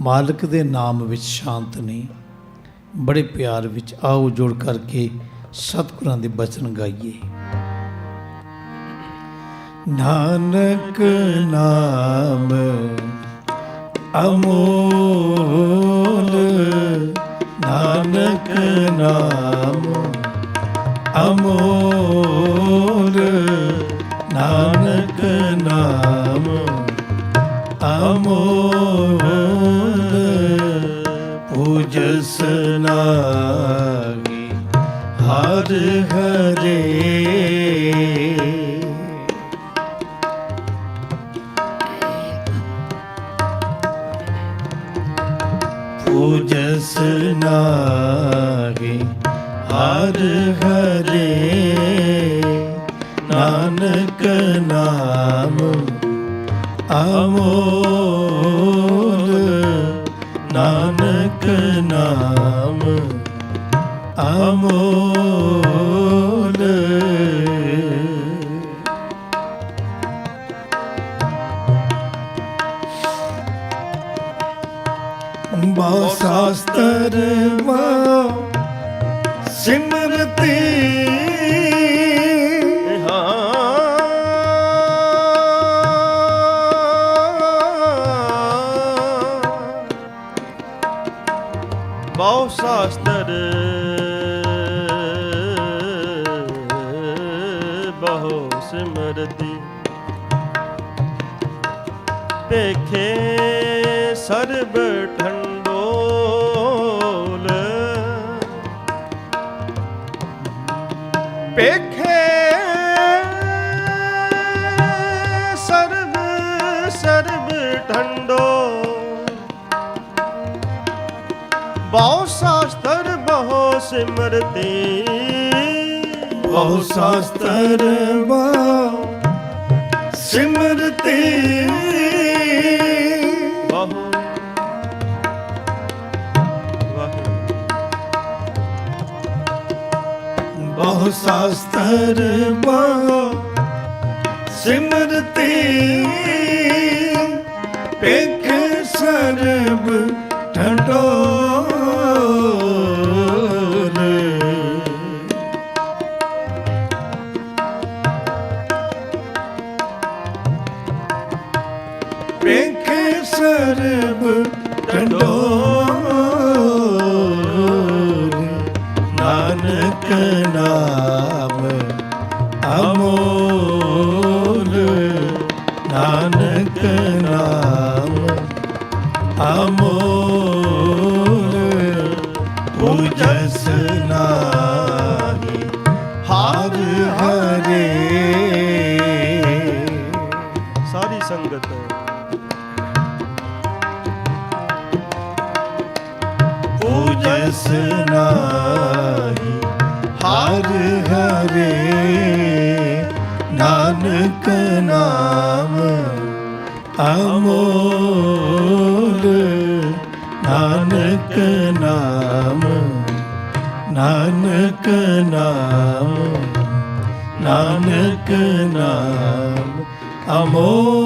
ਮਾਲਕ ਦੇ ਨਾਮ ਵਿੱਚ ਸ਼ਾਂਤ ਨੇ। ਬੜੇ ਪਿਆਰ ਵਿੱਚ ਆਓ ਜੁੜ ਕਰਕੇ ਸਤਿਗੁਰਾਂ ਦੇ ਬਚਨ ਗਾਈਏ। ਨਾਨਕ ਨਾਮ ਅਮੋਲ, ਨਾਨਕ ਨਾਮ ਅਮੋਲ, ਨਾਨਕ ਨਾਮ ਅਮੋਲ। ਹਰ ਹਰੇ। ਪੂਜਸ ਨਾਹੀ ਹਰ ਹਰੇ। ਨਾਨਕ ਨਾਮ ਅਮੋਲ। ਨਾਨਕ ਨਾਮ ਅਮੋਲ। ਬਹੁ ਸ਼ਾਸਤਰ ਵਾ ਸਿਮਰਤੀ। ਬਹੁ ਸ਼ਾਸਤਰ। ਬਹੁ ਸਿਮਰਤੀ। ਪੇਖੇ ਸਰਬ ਠੰਡੋਲ ਪੇਖੇ ਸਰਬ ਸਰਬ ਠੰਡੋਲ ਬਹੁ ਸ਼ਾਸਤਰ ਬਹੁ ਸਿਮਰਤੀ। ਬਹੁ ਸ਼ਾਸਤਰ ਵਾ ਸਿਮਰਤੀ। ਬਹੁ ਸ਼ਾਸਤਰ ਵਾ ਸਿਮਰਤੀ ਪੇਖ ਸਰਬ ਠੰਡੋਰ ਵੇਖੇ ਸਰਬ ਟੰਡੋਰ ਨਾਨਕ ਨਾਮ ਅਮੋਲ ਨਾਨਕ ਨਾਮ ਅਮੋਲ ਪੂਜਸ ਨਾਹੀ ਹਰ ਹਰੇ। ਸਾਰੀ ਸੰਗਤ। ਪੂਜਸ ਨਾਹੀ ਹਰ ਹਰੇ ਨਾਨਕ ਨਾਮ ਅਮੋਲ ਨਾਨਕ ਨਾਮ ਨਾਨਕ ਨਾਮ ਨਾਨਕ ਨਾਮ ਅਮੋਲ।